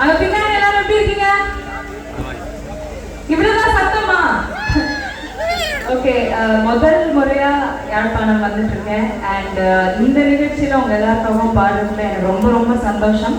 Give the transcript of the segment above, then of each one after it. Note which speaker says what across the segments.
Speaker 1: அங்க பின்னாடி எல்லாரும் எப்படி இருக்கீங்க? இவ்வளவுதான் சத்தமா ஓகே uh, முதல் முறையா யாழ்ப்பாணம் வந்துட்டு இருக்கேன். அண்ட் uh, இந்த நிகழ்ச்சியில உங்க எல்லாருக்காகவும் பாடுறதுல எனக்கு ரொம்ப ரொம்ப சந்தோஷம்.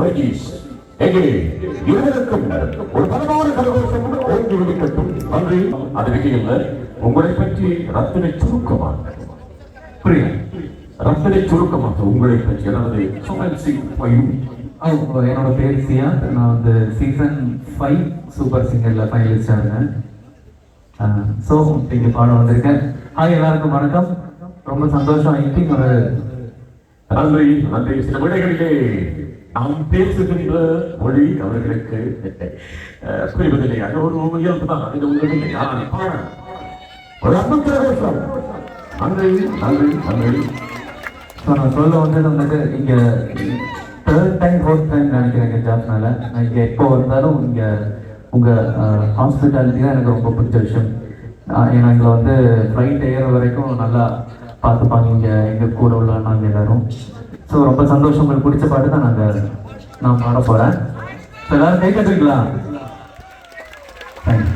Speaker 2: ரஜீஷ் எங்கே? இருவருக்கும் ஒரு பலமான கரகோஷம் ஓங்கி ஒலிக்கட்டும் நன்றி. அது வகையில் உங்களை பற்றி ரத்தினை சுருக்கமாக. புரியல ரத்தினை சுருக்கமாக உங்களை பற்றி அதாவது சுமன் சிங் பயும்
Speaker 3: என்னோட பேர் நான் வந்து சீசன் ஃபைவ் சூப்பர் சிங்கரில் ஃபைனலிஸ்டாக இருக்கேன். ஸோ இங்கே பாட வந்திருக்கேன். ஹாய் எல்லாருக்கும் வணக்கம். ரொம்ப சந்தோஷம். திங்க் ஒரு
Speaker 2: நன்றி. நன்றி. சில விடைகளிலே நாம் பேசுகின்ற மொழி அவர்களுக்கு புரிவதில்லை. அது ஒரு இயல்பு தான். அது உங்களில் யாரை பாட ஒரு அன்பு கரகோஷம் நன்றி நன்றி நன்றி
Speaker 3: ஸோ நான் சொல்ல வந்தது வந்துட்டு இங்கே தேர்ட் டைம் ஃபோர்த் டைம் நினைக்கிறேன் எங்கள் ஜாப்னால நான் இங்கே எப்போ வந்தாலும் இங்கே உங்கள் ஹாஸ்பிட்டாலிட்டி தான் எனக்கு ரொம்ப பிடிச்ச விஷயம். ஏன்னா இங்கே வந்து ஃப்ளைட் ஏற வரைக்கும் நல்லா பார்த்துப்பாங்க. இங்கே எங்கள் கூட உள்ள நாங்கள் எல்லோரும். ஸோ ரொம்ப சந்தோஷம். உங்களுக்கு பிடிச்ச பாட்டு தான் நாங்கள் நான் பாட போகிறேன் ஸோ எல்லாரும் கை கட்டுறீங்களா thank you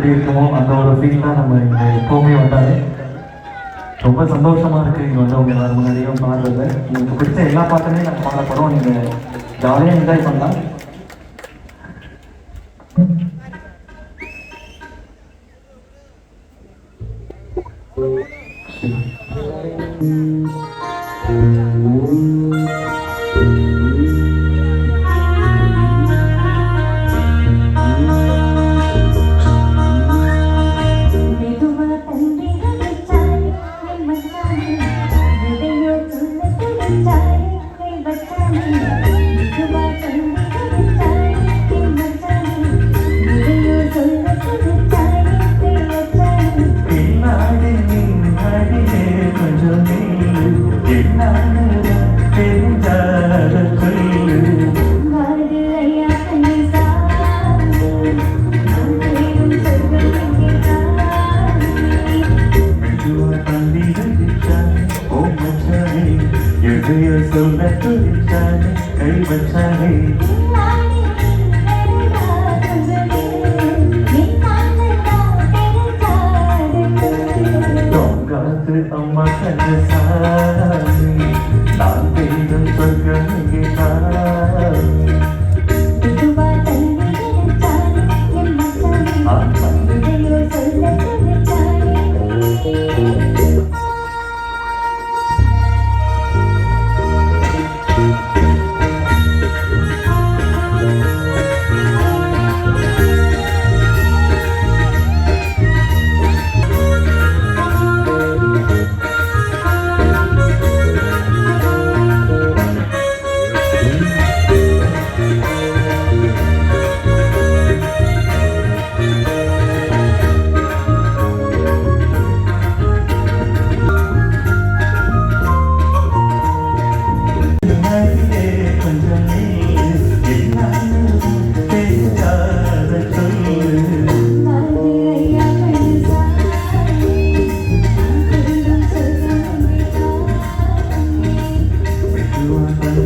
Speaker 4: எப்படி இருக்குமோ அந்த ஒரு ஃபீல் தான் நம்ம இங்கே எப்போவுமே வந்தாலே. ரொம்ப சந்தோஷமாக இருக்குது இங்கே வந்து அவங்க எல்லாரும் முன்னாடியும் பாடுறது. உங்களுக்கு பிடிச்ச எல்லா பாட்டுமே நம்ம பாட நீங்கள் ஜாலியாக என்ஜாய் பண்ணலாம். உனக்கு அம்மா கண்ணு சாராது நான் பெய்தும் சொர்க்கமே
Speaker 2: காராது you.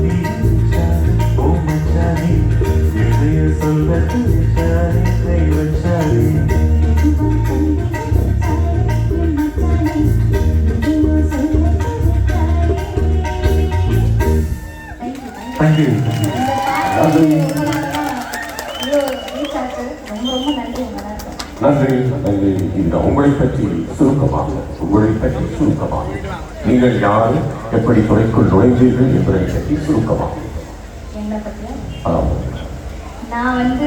Speaker 2: எப்படி துறைக்குள் நுழைந்தீர்கள் என்பதை பற்றி சுருக்கமாக
Speaker 5: நான் வந்து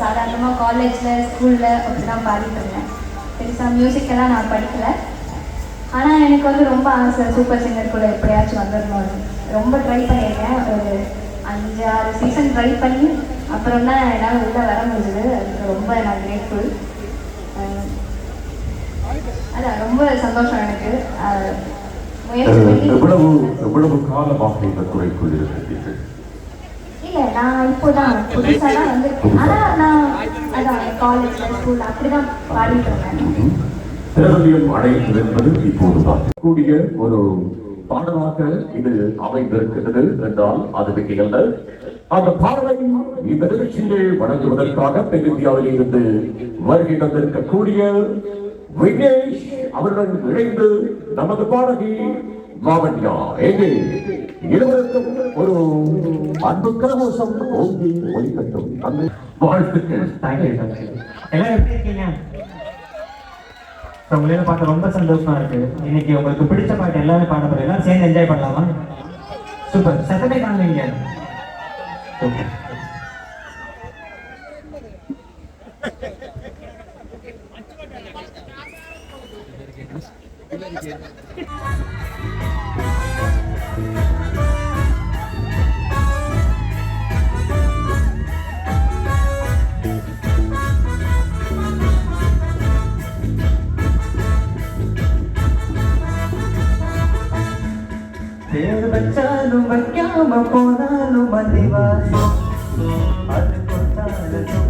Speaker 5: சாதாரணமாக காலேஜில் ஸ்கூலில் அப்படி தான் பாடிட்டு இருந்தேன். பெருசாக மியூசிக்கெல்லாம் நான் படிக்கலை. ஆனால் எனக்கு வந்து ரொம்ப ஆசை சூப்பர் சிங்கர் கூட எப்படியாச்சும் வந்துடணும் ரொம்ப ட்ரை பண்ணியிருக்கேன். ஒரு அஞ்சு ஆறு சீசன் ட்ரை பண்ணி அப்புறம் தான் என்னால் உள்ளே வர முடிஞ்சது. அதுக்கு ரொம்ப நான் கிரேட்ஃபுல் அதான் ரொம்ப சந்தோஷம் எனக்கு.
Speaker 2: எவ்வளவு எவ்வளவு காலமாக இந்த துறைக்குள் இருக்கின்றீர்கள்
Speaker 5: இல்லை நான் இப்போதான் புதுசாக தான் வந்திருக்கேன் ஆனால் நான் அதான் காலேஜில் ஸ்கூல் அப்படி தான் பாடிட்டு இருந்தேன்.
Speaker 2: பிரபல்யம் அடைந்தது என்பது இப்போதுதான். கூடிய ஒரு பாடலாக இது அமைந்திருக்கிறது என்றால் அது மிகையல்ல. அந்த பாடலை இந்த நிகழ்ச்சியிலே வழங்குவதற்காக தென்னிந்தியாவில் இருந்து வருகை தந்திருக்கக்கூடிய விக்னேஷ் அவருடன் இணைந்து நமது பாடகி லாவண்யா எங்கே? இருவருக்கும் ஒரு அன்பு கரகோஷம் ஓங்கி ஒலிக்கட்டும். அந்த வாழ்த்துக்கள்.
Speaker 1: தேங்க்யூ எல்லாரும் எப்படி இருக்கீங்க? உங்களை ரொம்ப சந்தோஷமா இருக்கு. இன்னைக்கு உங்களுக்கு பிடிச்ச பாட்டு எல்லாமே பாட போறோம். சேர்ந்து என்ஜாய் பண்ணலாமா? சூப்பர் சத்தமே காணுவீங்க ஓகே పేరు బచ్చాలు బక్యామ పోనాలు మదివాసి అనుకుంటాను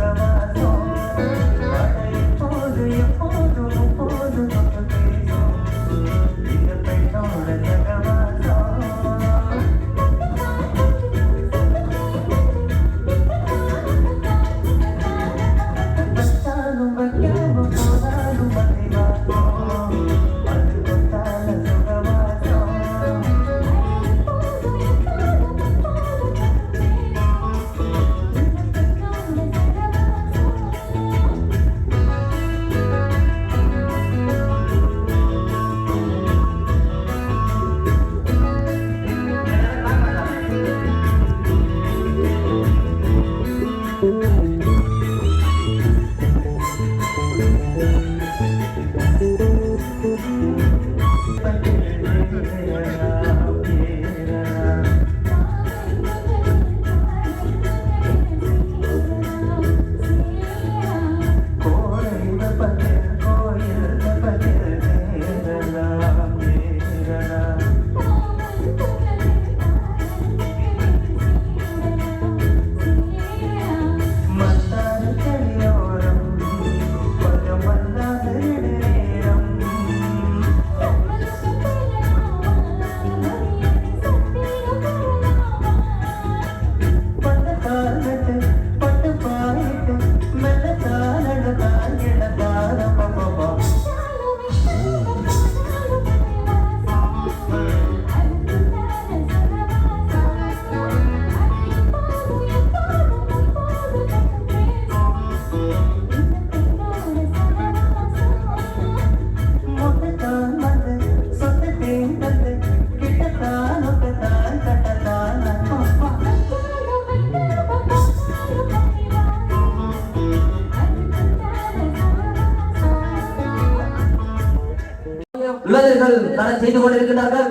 Speaker 6: இளைஞர்கள் செய்து கொண்டிருக்கிறார்கள்.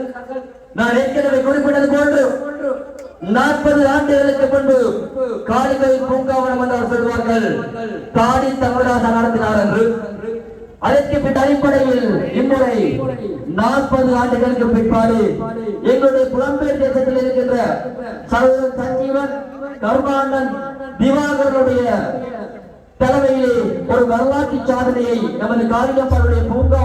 Speaker 6: நான் ஏற்கனவே குறிப்பிட்டது போன்று நாற்பது ஆண்டுகளுக்கு முன்பு காளிகோயில் பூங்காவனம் என்று அவர் சொல்வார்கள். தாடி தமிழாக நடத்தினார் என்று. அதற்கு பின் அடிப்படையில் இம்முறை நாற்பது ஆண்டுகளுக்கு பிற்பாடு எங்களுடைய புலம்பெயர் தேசத்தில் இருக்கின்ற சகோதரன் சஞ்சீவன் கருமானன் திவாகருடைய தலைமையிலே ஒரு வரலாற்று சாதனையை நமது காளியம்மனுடைய
Speaker 7: பூங்கா